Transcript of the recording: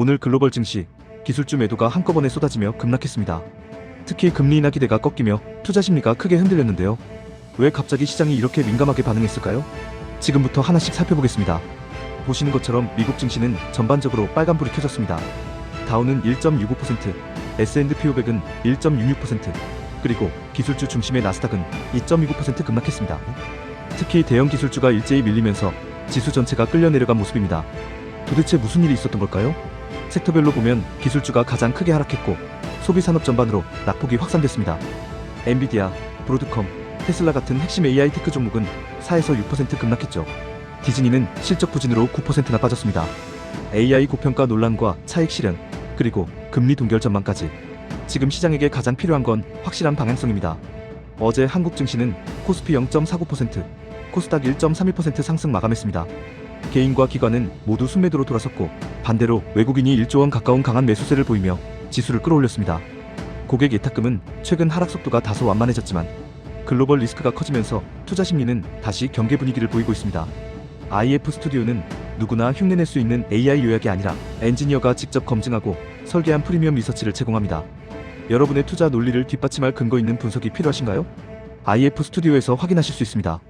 오늘 글로벌 증시, 기술주 매도가 한꺼번에 쏟아지며 급락했습니다. 특히 금리 인하 기대가 꺾이며 투자 심리가 크게 흔들렸는데요. 왜 갑자기 시장이 이렇게 민감하게 반응했을까요? 지금부터 하나씩 살펴보겠습니다. 보시는 것처럼 미국 증시는 전반적으로 빨간불이 켜졌습니다. 다우는 1.65%, S&P 500은 1.66%, 그리고 기술주 중심의 나스닥은 2.29% 급락했습니다. 특히 대형 기술주가 일제히 밀리면서 지수 전체가 끌려 내려간 모습입니다. 도대체 무슨 일이 있었던 걸까요? 섹터별로 보면 기술주가 가장 크게 하락했고 소비 산업 전반으로 낙폭이 확산됐습니다. 엔비디아, 브로드컴, 테슬라 같은 핵심 AI 테크 종목은 4에서 6% 급락했죠. 디즈니는 실적 부진으로 9%나 빠졌습니다. AI 고평가 논란과 차익 실현, 그리고 금리 동결 전망까지 지금 시장에게 가장 필요한 건 확실한 방향성입니다. 어제 한국 증시는 코스피 0.49%, 코스닥 1.31% 상승 마감했습니다. 개인과 기관은 모두 순매도로 돌아섰고 반대로 외국인이 1조 원 가까운 강한 매수세를 보이며 지수를 끌어올렸습니다. 고객 예탁금은 최근 하락 속도가 다소 완만해졌지만 글로벌 리스크가 커지면서 투자 심리는 다시 경계 분위기를 보이고 있습니다. IF 스튜디오는 누구나 흉내낼 수 있는 AI 요약이 아니라 엔지니어가 직접 검증하고 설계한 프리미엄 리서치를 제공합니다. 여러분의 투자 논리를 뒷받침할 근거 있는 분석이 필요하신가요? IF 스튜디오에서 확인하실 수 있습니다.